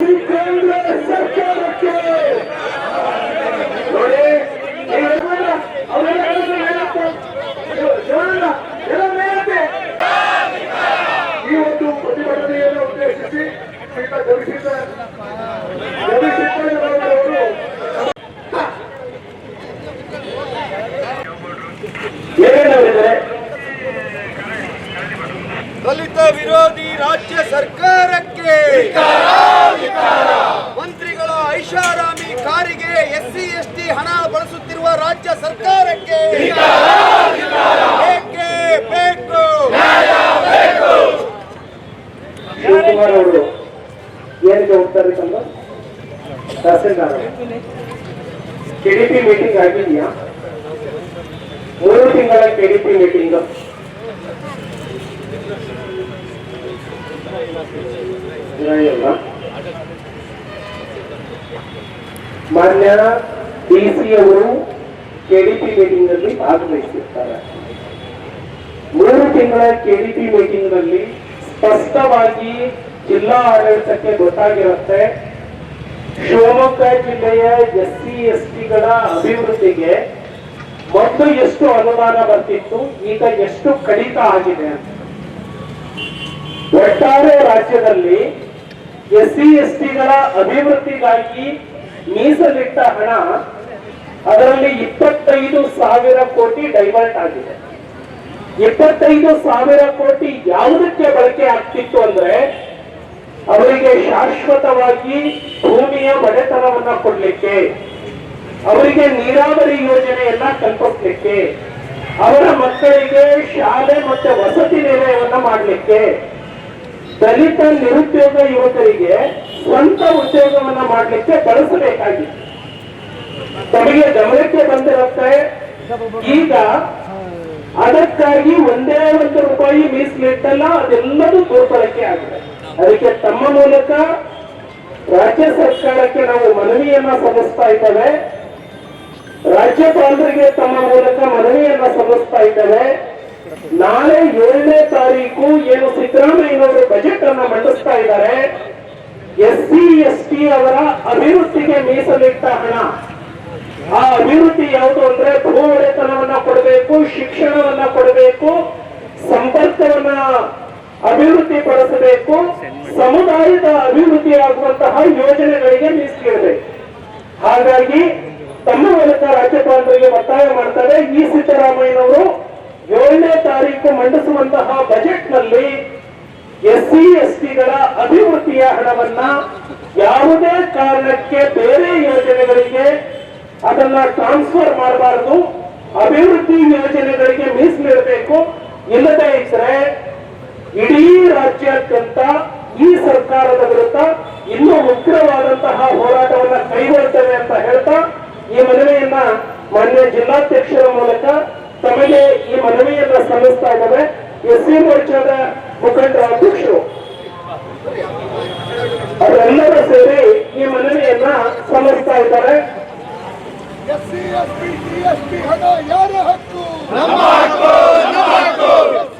ಕೇಂದ್ರ ಸರ್ಕಾರಕ್ಕೆ ನೋಡಿ. ಈ ಒಂದು ಉದ್ದೇಶಿಸಿ ಶ್ರೀತ ದಲಿತ ವಿರೋಧಿ ರಾಜ್ಯ ಸರ್ಕಾರಕ್ಕೆ ರಾಜ್ಯ ಸರ್ಕಾರಕ್ಕೆ ಬೇಕೇ ಬೇಕು ಶಿವಕುಮಾರ್ ಅವರು ಏನಕ್ಕೆ ಹೋಗ್ತಾರೆ ತಂದು ತಹಸೀಲ್ದಾರ್ ಕೆಡಿಪಿ ಮೀಟಿಂಗ್ ಆಗಿದೆಯಾ ಮೂರು ತಿಂಗಳ ಕೆಡಿಪಿ ಮೀಟಿಂಗ್ ಇಲ್ಲ ಮಾನ್ಯ ಡಿ ಸಿ ಅವರು ಕೆಡಿಪಿ ಮೀಟಿಂಗ್ನಲ್ಲಿ ಭಾಗವಹಿಸಿರ್ತಾರೆ. ಮೂರು ತಿಂಗಳ ಕೆಡಿಪಿ ಮೀಟಿಂಗ್ನಲ್ಲಿ ಸ್ಪಷ್ಟವಾಗಿ ಜಿಲ್ಲಾ ಆಡಳಿತಕ್ಕೆ ಗೊತ್ತಾಗಿರುತ್ತೆ. ಶಿವಮೊಗ್ಗ ಜಿಲ್ಲೆಯ ಎಸ್ ಸಿ ಎಸ್ ಟಿಗಳ ಅಭಿವೃದ್ಧಿಗೆ ಮೊದಲು ಎಷ್ಟು ಅನುದಾನ ಬರ್ತಿತ್ತು, ಈಗ ಎಷ್ಟು ಕಡಿತ ಆಗಿದೆ ಅಂತ. ಒಟ್ಟಾರೆ ರಾಜ್ಯದಲ್ಲಿ ಎಸ್ ಸಿ ಎಸ್ ಟಿಗಳ ಅಭಿವೃದ್ಧಿಗಾಗಿ ಮೀಸಲಿಟ್ಟ ಹಣ ಅದರಲ್ಲಿ ಇಪ್ಪತ್ತೈದು ಸಾವಿರ ಕೋಟಿ ಡೈವರ್ಟ್ ಆಗಿದೆ. ಇಪ್ಪತ್ತೈದು ಸಾವಿರ ಕೋಟಿ ಯಾವುದಕ್ಕೆ ಬಳಕೆ ಆಗ್ತಿತ್ತು ಅಂದ್ರೆ ಅವರಿಗೆ ಶಾಶ್ವತವಾಗಿ ಭೂಮಿಯ ಒಡೆತನವನ್ನ ಕೊಡ್ಲಿಕ್ಕೆ, ಅವರಿಗೆ ನೀರಾವರಿ ಯೋಜನೆಯನ್ನ ಕಲ್ಪಿಸ್ಲಿಕ್ಕೆ, ಅವರ ಮಕ್ಕಳಿಗೆ ಶಾಲೆ ಮತ್ತೆ ವಸತಿ ನಿಲಯವನ್ನ ಮಾಡಲಿಕ್ಕೆ ದಲಿತ ನಿರುದ್ಯೋಗ ಯುವಕರಿಗೆ ಸ್ವಂತ ಉದ್ಯೋಗವನ್ನ ಮಾಡಲಿಕ್ಕೆ ಬಳಸಬೇಕಾಗಿತ್ತು ತಮಗೆ ಗಮನಕ್ಕೆ ಬಂದಿರುತ್ತೆ. ಈಗ ಅದಕ್ಕಾಗಿ ಒಂದೇ ಒಂದು ರೂಪಾಯಿ ಮೀಸಲಿಟ್ಟಲ್ಲ, ಅದೆಲ್ಲದೂ ದುರ್ಬಳಕೆ ಆಗಿದೆ. ಅದಕ್ಕೆ ತಮ್ಮ ಮೂಲಕ ರಾಜ್ಯ ಸರ್ಕಾರಕ್ಕೆ ನಾವು ಮನವಿಯನ್ನ ಸಲ್ಲಿಸ್ತಾ ಇದ್ದೇವೆ. ರಾಜ್ಯಪಾಲರಿಗೆ ತಮ್ಮ ಮೂಲಕ ಮನವಿಯನ್ನ ಸಲ್ಲಿಸ್ತಾ ಇದ್ದೇವೆ. ನಾಳೆ ಏಳನೇ ತಾರೀಕು ಏನು ಸಿದ್ದರಾಮಯ್ಯನವರು ಬಜೆಟ್ ಅನ್ನ ಮಂಡಿಸ್ತಾ ಇದ್ದಾರೆ. ಎಸ್ ಸಿ, ಎಸ್ ಟಿ ಅವರ ಅಭಿವೃದ್ಧಿಗೆ ಮೀಸಲಿಟ್ಟ ಹಣ. ಆ ಅಭಿವೃದ್ಧಿ ಯಾವುದು ಅಂದ್ರೆ ಭೂ ಒಡೆತನವನ್ನ ಕೊಡಬೇಕು, ಶಿಕ್ಷಣವನ್ನ ಕೊಡಬೇಕು, ಸಂಪರ್ಕವನ್ನ ಅಭಿವೃದ್ಧಿ ಪಡಿಸಬೇಕು ಸಮುದಾಯದ ಅಭಿವೃದ್ಧಿ ಆಗುವಂತಹ ಯೋಜನೆಗಳಿಗೆ ಮೀಸಲಿಡಬೇಕು. ಹಾಗಾಗಿ ತಮ್ಮ ಮೂಲಕ ರಾಜ್ಯಪಾಲರಿಗೆ ಒತ್ತಾಯ ಮಾಡ್ತಾರೆ. ಈ ಸಿದ್ದರಾಮಯ್ಯನವರು ಏಳನೇ ತಾರೀಕು ಮಂಡಿಸುವಂತಹ ಬಜೆಟ್ನಲ್ಲಿ ಎಸ್ ಸಿ ಎಸ್ ಟಿಗಳ ಅಭಿವೃದ್ಧಿಯ ಹಣವನ್ನ ಯಾವುದೇ ಕಾರಣಕ್ಕೆ ಬೇರೆ ಯೋಜನೆಗಳಿಗೆ ಅದನ್ನ ಟ್ರಾನ್ಸ್ಫರ್ ಮಾಡಬಾರದು. ಅಭಿವೃದ್ಧಿ ಯೋಜನೆಗಳಿಗೆ ಮೀಸಲಿಡಬೇಕು ಇಲ್ಲದೇ ಇದ್ರೆ ಇಡೀ ರಾಜ್ಯಾದ್ಯಂತ ಈ ಸರ್ಕಾರದ ವಿರುದ್ಧ ಇನ್ನೂ ಉಗ್ರವಾದಂತಹ ಹೋರಾಟವನ್ನ ಕೈಗೊಳ್ತೇವೆ ಅಂತ ಹೇಳ್ತಾ ಈ ಮನವಿಯನ್ನ ಮಾನ್ಯ ಜಿಲ್ಲಾಧ್ಯಕ್ಷರ ಮೂಲಕ ತಮಗೆ ಈ ಮನವಿಯನ್ನ ಸಲ್ಲಿಸ್ತಾ ಇದ್ದಾವೆ. ಎಸ್ ಸಿ ಮೋರ್ಚಾದ ಮುಖಂಡರ ಅಧ್ಯಕ್ಷರು. ಅವರೆಲ್ಲರೂ ಸೇರಿ ಈ ಮನವಿಯನ್ನ ಸಲ್ಲಿಸ್ತಾ ಇದ್ದಾರೆ. ಎಸ್ಸಿ ಎಸ್ಪಿ ಟಿಎಸ್ಪಿ ಹಣ ಯಾರ ಹಕ್ಕು. ನಮ್ಮ ಹಕ್ಕು